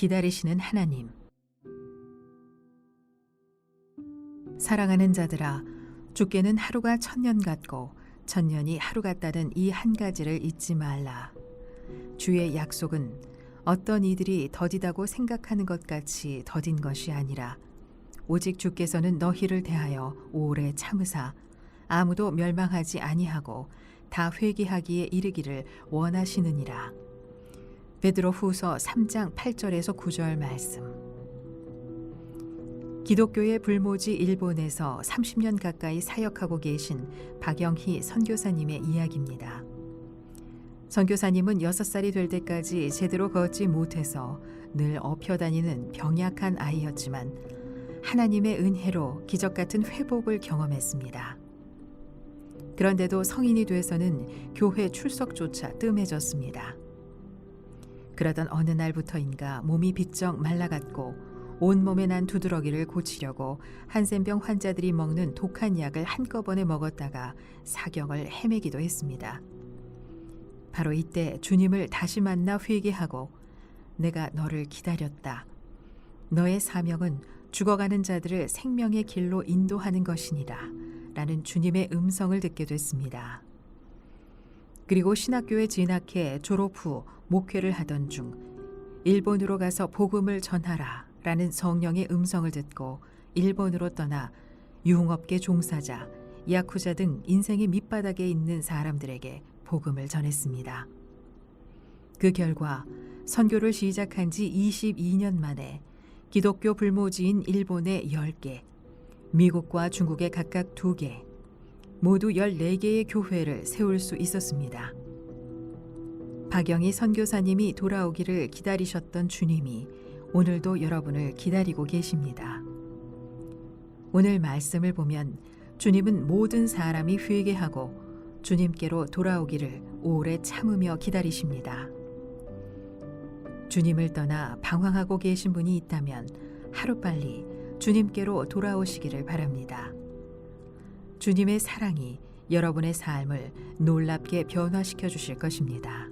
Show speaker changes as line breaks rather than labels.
기다리시는 하나님. 사랑하는 자들아, 주께는 하루가 천년 같고 천년이 하루 같다는 이 한 가지를 잊지 말라. 주의 약속은 어떤 이들이 더디다고 생각하는 것 같이 더딘 것이 아니라 오직 주께서는 너희를 대하여 오래 참으사 아무도 멸망하지 아니하고 다 회개하기에 이르기를 원하시느니라. 베드로 후서 3장 8절에서 9절 말씀. 기독교의 불모지 일본에서 30년 가까이 사역하고 계신 박영희 선교사님의 이야기입니다. 선교사님은 6살이 될 때까지 제대로 걷지 못해서 늘 엎혀 다니는 병약한 아이였지만 하나님의 은혜로 기적 같은 회복을 경험했습니다. 그런데도 성인이 돼서는 교회 출석조차 뜸해졌습니다. 그러던 어느 날부터인가 몸이 비쩍 말라갔고 온몸에 난 두드러기를 고치려고 한센병 환자들이 먹는 독한 약을 한꺼번에 먹었다가 사경을 헤매기도 했습니다. 바로 이때 주님을 다시 만나 회개하고 내가 너를 기다렸다. 너의 사명은 죽어가는 자들을 생명의 길로 인도하는 것이니라. 라는 주님의 음성을 듣게 됐습니다. 그리고 신학교에 진학해 졸업 후 목회를 하던 중 일본으로 가서 복음을 전하라 라는 성령의 음성을 듣고 일본으로 떠나 유흥업계 종사자, 야쿠자 등 인생의 밑바닥에 있는 사람들에게 복음을 전했습니다. 그 결과 선교를 시작한 지 22년 만에 기독교 불모지인 일본의 10개, 미국과 중국의 각각 2개, 모두 14개의 교회를 세울 수 있었습니다. 박영희 선교사님이 돌아오기를 기다리셨던 주님이 오늘도 여러분을 기다리고 계십니다. 오늘 말씀을 보면 주님은 모든 사람이 회개하고 주님께로 돌아오기를 오래 참으며 기다리십니다. 주님을 떠나 방황하고 계신 분이 있다면 하루빨리 주님께로 돌아오시기를 바랍니다. 주님의 사랑이 여러분의 삶을 놀랍게 변화시켜 주실 것입니다.